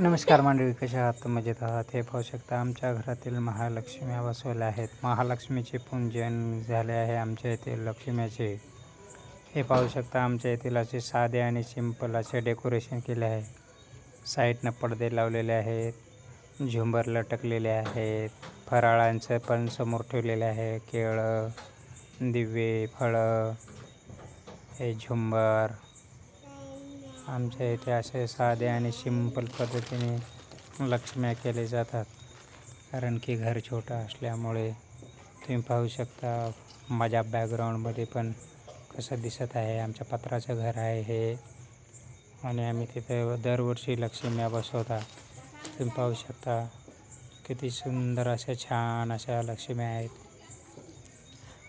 नमस्कार मंडळी कशा आहात? मजेत आहात? हे पाहू शकता आमच्या घरातील महालक्ष्म्या बसवल्या आहेत. महालक्ष्मीचे पूजन झाले आहे आमच्या येथे लक्ष्म्याचे हे पाहू शकता आमच्या येथील असे साधे आणि सिंपल असे डेकोरेशन केले आहे. साईडनं पडदे लावलेले आहेत झुंबर लटकलेले आहेत फराळांचं पण समोर ठेवलेले आहे. केळं दिवे फळं हे झुंबर आमच्या इथे असे साधे आणि सिंपल पद्धतीने लक्ष्म्या केले जातात. कारण की घर छोटं असल्यामुळे तुम्ही पाहू शकता माझ्या बॅकग्राऊंडमध्ये पण कसं दिसत आहे आमच्या पत्राचं घर आहे हे. आणि आम्ही तिथे दरवर्षी लक्ष्म्या बसवता. तुम्ही पाहू शकता किती सुंदर अशा छान अशा लक्ष्म्या आहेत.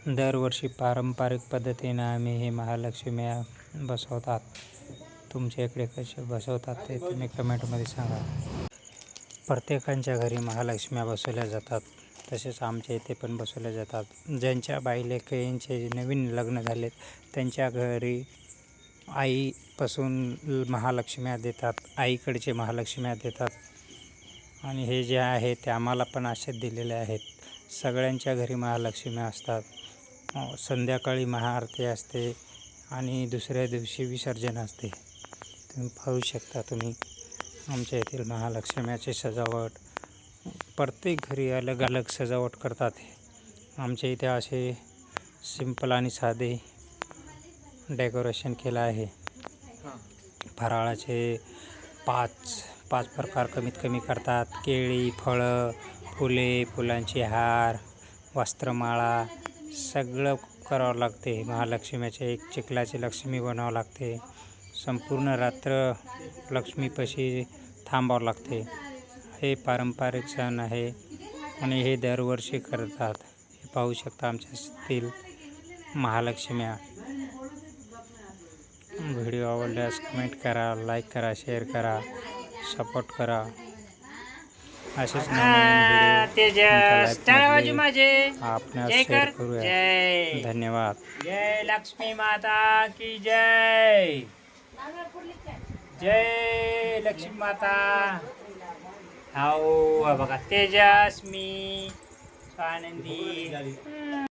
दरवर्षी पारंपरिक पद्धतीनं आम्ही हे महालक्ष्म्या बसवतात. तुमच्या इकडे कसे बसवतात ते तुम्ही कमेंटमध्ये सांगा. प्रत्येकांच्या घरी महालक्ष्म्या बसवल्या जातात. तसेच आमच्या इथे पण बसवल्या जातात. ज्यांच्या बाईलेकींचे नवीन लग्न झालेत त्यांच्या घरी आईपासून महालक्ष्म्या देतात आईकडचे महालक्ष्म्या देतात. आणि हे जे आहे ते आम्हाला पण असेच दिलेले आहेत. सगळ्यांच्या घरी महालक्ष्म्या असतात. संध्याकाळी महाआरती असते आणि दुसऱ्या दिवशी विसर्जन असते. तुम्ही पाहू शकता तुम्ही. आमच्या येथील महालक्ष्म्याची सजावट प्रत्येक घरी अलग अलग सजावट करतात आमच्या इथे असे सिंपल आणि साधे डेकोरेशन केलं आहे. फराळाचे पाच पाच प्रकार कमीत कमी करतात. केळी फळं फुले फुलांचे हार वस्त्रमाळा सगळं करावं लागते. महालक्ष्मीचे एक चिखलाची लक्ष्मी बनावं लागते. संपूर्ण रात्र लक्ष्मीपाशी थांबावं लागते. हे पारंपरिक सण आहे आणि हे दरवर्षी करतात. हे पाहू शकता आमच्यातील महालक्ष्म्या. व्हिडिओ आवडल्यास कमेंट करा लाईक करा शेअर करा सपोर्ट करा. असेच आपण शेअर कर. करूया. जय. धन्यवाद. जय लक्ष्मी माता की जय. जय लक्ष्मी माता. हो बघा तेजस्मी आनंदी